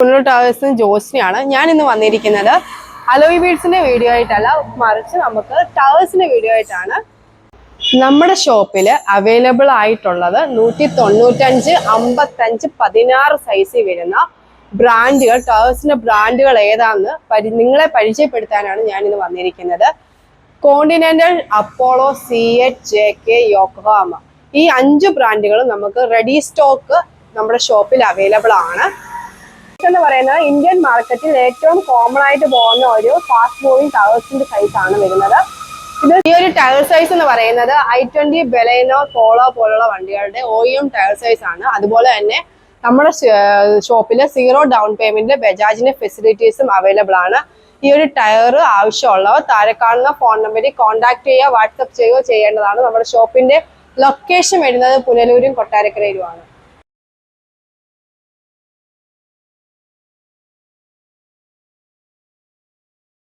പുനലൂർ ടവേഴ്സിന് ജോസ്നിയാണ് ഞാൻ ഇന്ന് വന്നിരിക്കുന്നത് അലോയ് ബീഡ്സിന്റെ വീഡിയോ ആയിട്ടല്ല മറിച്ച് നമുക്ക് ടവേഴ്സിന്റെ വീഡിയോ ആയിട്ടാണ് നമ്മുടെ ഷോപ്പിൽ അവൈലബിൾ ആയിട്ടുള്ളത് നൂറ്റി തൊണ്ണൂറ്റഞ്ച് അമ്പത്തഞ്ച് പതിനാറ് സൈസിൽ വരുന്ന ബ്രാൻഡുകൾ ടവേഴ്സിന്റെ ബ്രാൻഡുകൾ ഏതാണെന്ന് പരി നിങ്ങളെ പരിചയപ്പെടുത്താനാണ് ഞാൻ ഇന്ന് വന്നിരിക്കുന്നത്. Continental Apollo C H J K Yokohama ഈ അഞ്ച് ബ്രാൻഡുകളും നമുക്ക് റെഡി സ്റ്റോക്ക് നമ്മുടെ ഷോപ്പിൽ അവൈലബിൾ ആണ്. എന്ന് പറയുന്നത് ഇന്ത്യൻ മാർക്കറ്റിൽ ഏറ്റവും കോമൺ ആയിട്ട് പോകുന്ന ഒരു ഫാസ്റ്റ് മൂവിങ് ടവേഴ്സിന്റെ സൈസ് ആണ് വരുന്നത്. ഇത് ഈ ഒരു ടയർ സൈസ് എന്ന് പറയുന്നത് ഐ ട്വന്റി ബെലൈനോ പോളോ പോലുള്ള വണ്ടികളുടെ ഒ എം ടയർ സൈസ് ആണ്. അതുപോലെ തന്നെ നമ്മുടെ ഷോപ്പിൽ സീറോ ഡൗൺ പേയ്മെന്റ് ബജാജിന്റെ ഫെസിലിറ്റീസും അവൈലബിൾ ആണ്. ഈ ഒരു ടയർ ആവശ്യമുള്ളവർ താഴെ കാണുന്ന ഫോൺ നമ്പറിൽ കോൺടാക്ട് ചെയ്യുക വാട്സപ്പ് ചെയ്യുകയോ ചെയ്യേണ്ടതാണ്. നമ്മുടെ ഷോപ്പിന്റെ ലൊക്കേഷൻ വരുന്നത് പുനലൂരും കൊട്ടാരക്കരയിലുമാണ്.